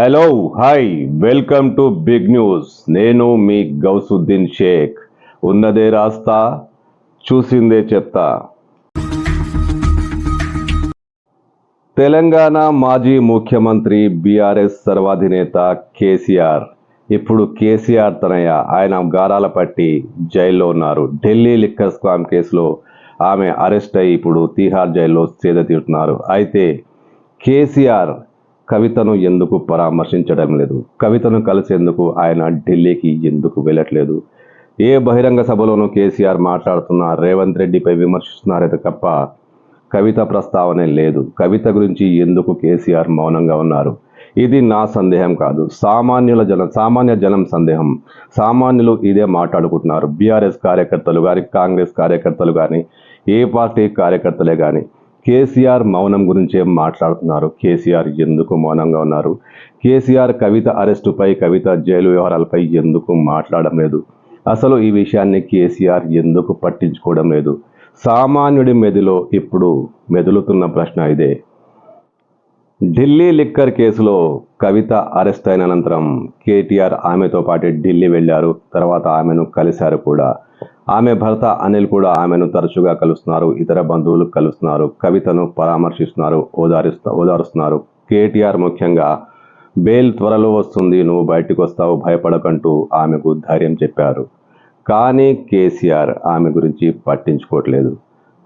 Hello hi welcome to big news నేను మీ గౌసుద్దీన్ షేక్. ఉన్నదే రాస్తా చూసిందే చెప్తా. తెలంగాణ మాజీ ముఖ్యమంత్రి బీఆర్ఎస్ సర్వాధినేత కేసీఆర్. ఇప్పుడు కేసీఆర్ తనయ్య ఆయన గారాల పట్టి జైల్లో ఉన్నారు. ఢిల్లీ లిక్కర్ స్కామ్ కేసులో ఆమె అరెస్ట్ అయి ఇప్పుడు తీహార్ జైల్లో సేద తీరుతున్నారు. అయితే కేసీఆర్ కవితను ఎందుకు పరామర్శించడం లేదు? కవితను కలిసేందుకు ఆయన ఢిల్లీకి ఎందుకు వెళ్ళట్లేదు? ఏ బహిరంగ సభలోనూ కేసీఆర్ మాట్లాడుతున్న రేవంత్ రెడ్డిపై విమర్శిస్తున్నారే తప్ప కవిత ప్రస్తావనే లేదు. కవిత గురించి ఎందుకు కేసీఆర్ మౌనంగా ఉన్నారు? ఇది నా సందేహం కాదు. సామాన్యుల జనం సామాన్య జనం సందేహం. సామాన్యులు ఇదే మాట్లాడుకుంటున్నారు. బీఆర్ఎస్ కార్యకర్తలు కానీ కాంగ్రెస్ కార్యకర్తలు కానీ ఏ పార్టీ కార్యకర్తలే కానీ కేసీఆర్ మౌనం గురించే మాట్లాడుతున్నారు? కేసీఆర్ ఎందుకు మౌనంగా ఉన్నారు? కేసీఆర్ కవిత అరెస్టుపై కవిత జైలు వ్యవహారాలపై ఎందుకు మాట్లాడడం లేదు? అసలు ఈ విషయాన్ని కేసీఆర్ ఎందుకు పట్టించుకోవడం లేదు? సామాన్యుడి మెదిలో ఇప్పుడు మెదులుతున్న ప్రశ్న ఇదే. ఢిల్లీ లిక్కర్ కేసులో కవిత అరెస్ట్ అయిన అనంతరం కేటీఆర్ ఆమెతో పాటు ఢిల్లీ వెళ్ళారు. తర్వాత ఆమెను కలిశారు కూడా. ఆమె భర్త అనిల్ కూడా ఆమెను తరచుగా కలుస్తున్నారు. ఇతర బంధువులు కలుస్తున్నారు. కవితను పరామర్శిస్తున్నారు. ఓదారిస్తూ ఓదారుస్తున్నారు. కేటీఆర్ ముఖ్యంగా బెయిల్ త్వరలో వస్తుంది నువ్వు బయటకు వస్తావు భయపడకంటూ ఆమెకు ధైర్యం చెప్పారు. కానీ కేసీఆర్ ఆమె గురించి పట్టించుకోవట్లేదు.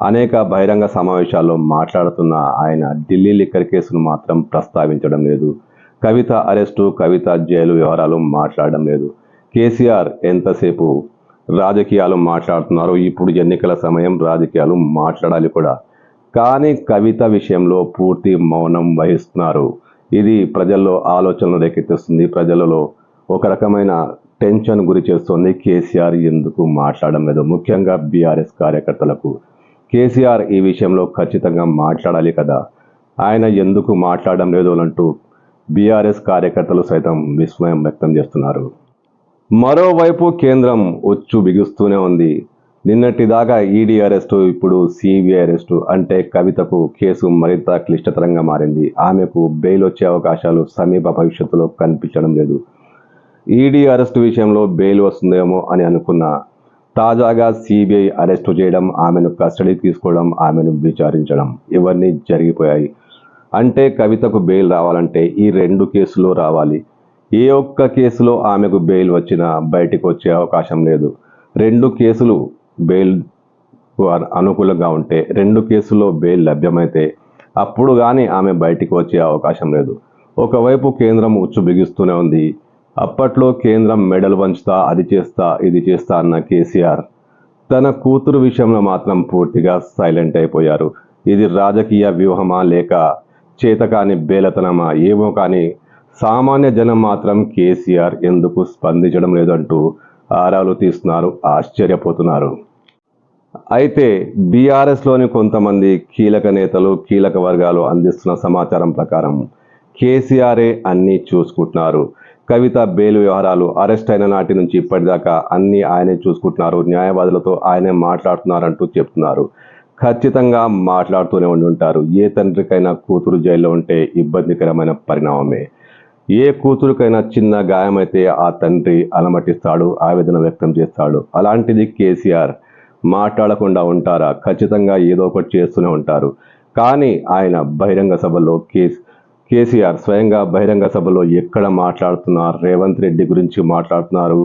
అనేక బహిరంగ సమావేశాల్లో మాట్లాడుతున్న ఆయన ఢిల్లీ లిక్కర్ కేసును మాత్రం ప్రస్తావించడం లేదు. కవిత అరెస్టు కవిత జైలు వ్యవహారాలు మాట్లాడడం లేదు. కేసీఆర్ ఎంతసేపు రాజకీయాలు మాట్లాడుతున్నారు ఇప్పుడు ఎన్నికల సమయం రాజకీయాలు మాట్లాడాలి కూడా. కానీ కవిత విషయంలో పూర్తి మౌనం వహిస్తున్నారు. ఇది ప్రజల్లో ఆలోచనలు రేకెత్తిస్తుంది. ప్రజలలో ఒక రకమైన టెన్షన్ గురి చేస్తుంది. కేసీఆర్ ఎందుకు మాట్లాడడం లేదు? ముఖ్యంగా బీఆర్ఎస్ కార్యకర్తలకు. కేసీఆర్ ఈ విషయంలో ఖచ్చితంగా మాట్లాడాలి కదా. ఆయన ఎందుకు మాట్లాడడం లేదు అంటూ బీఆర్ఎస్ కార్యకర్తలు సైతం విస్మయం వ్యక్తం చేస్తున్నారు. మరోవైపు కేంద్రం ఒచ్చు బిగుస్తూనే ఉంది. నిన్నటిదాకా ఈడీ అరెస్టు ఇప్పుడు సిబిఐ అరెస్టు అంటే కవితకు కేసు మరింత క్లిష్టతరంగా మారింది. ఆమెకు బెయిల్ వచ్చే అవకాశాలు సమీప భవిష్యత్తులో కనిపించడం లేదు. ఈడీ అరెస్టు విషయంలో బెయిల్ వస్తుందేమో అని అనుకున్న. తాజాగా సిబిఐ అరెస్టు చేయడం ఆమెను కస్టడీ తీసుకోవడం ఆమెను విచారించడం ఇవన్నీ జరిగిపోయాయి. అంటే కవితకు బెయిల్ రావాలంటే ఈ రెండు కేసులు రావాలి. ఏ ఒక్క కేసులో ఆమెకు బెయిల్ వచ్చినా బయటికి వచ్చే అవకాశం లేదు. రెండు కేసులు బెయిల్ అనుకూలంగా ఉంటే రెండు కేసుల్లో బెయిల్ లభ్యమైతే అప్పుడు కానీ ఆమె బయటికి వచ్చే అవకాశం లేదు. ఒకవైపు కేంద్రం ఉచ్చు బిగిస్తూనే ఉంది. అప్పట్లో కేంద్రం మెడల్ వంచుతా అది చేస్తా ఇది చేస్తా అన్న కేసీఆర్ తన కూతురు విషయంలో మాత్రం పూర్తిగా సైలెంట్ అయిపోయారు. ఇది రాజకీయ వ్యూహమా లేక చేతకాని బేలతనమా? ఏమో కానీ సామాన్య జనం మాత్రం కేసీఆర్ ఎందుకు స్పందించడం లేదంటూ ఆరాలు తీస్తున్నారు ఆశ్చర్యపోతున్నారు. అయితే బీఆర్ఎస్లోని కొంతమంది కీలక నేతలు కీలక వర్గాలు అందిస్తున్న సమాచారం ప్రకారం కేసీఆరే అన్నీ చూసుకుంటున్నారు. కవిత బెయిల్ వ్యవహారాలు అరెస్ట్ అయిన నాటి నుంచి ఇప్పటిదాకా అన్నీ ఆయనే చూసుకుంటున్నారు. న్యాయవాదులతో ఆయనే మాట్లాడుతున్నారంటూ చెప్తున్నారు. ఖచ్చితంగా మాట్లాడుతూనే ఉండి ఉంటారు ఏ తండ్రికైనా కూతురు జైల్లో ఉంటే ఇబ్బందికరమైన పరిణామమే. ఏ కూతురుకైనా చిన్న గాయమైతే ఆ తండ్రి అలమటిస్తాడు ఆవేదన వ్యక్తం చేస్తాడు. అలాంటిది కేసీఆర్ మాట్లాడకుండా ఉంటారా? ఖచ్చితంగా ఏదో ఒకటి చేస్తూనే ఉంటారు. కానీ ఆయన బహిరంగ సభలో కేస్ కేసీఆర్ స్వయంగా బహిరంగ సభలో ఎక్కడ మాట్లాడుతున్నారు? రేవంత్ రెడ్డి గురించి మాట్లాడుతున్నారు.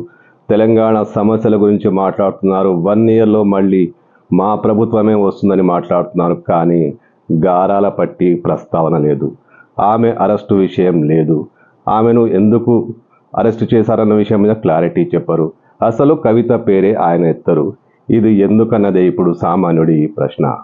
తెలంగాణ సమస్యల గురించి మాట్లాడుతున్నారు. వన్ ఇయర్లో మళ్ళీ మా ప్రభుత్వమే వస్తుందని మాట్లాడుతున్నారు కానీ గారాల పట్టి ప్రస్తావన లేదు. ఆమె అరెస్టు విషయం లేదు. ఆమెను ఎందుకు అరెస్టు చేశారన్న విషయం మీద క్లారిటీ చెప్పరు. అసలు కవిత పేరే ఆయన ఎత్తరు. ఇది ఎందుకన్నదే ఇప్పుడు సామాన్యుడి ప్రశ్న.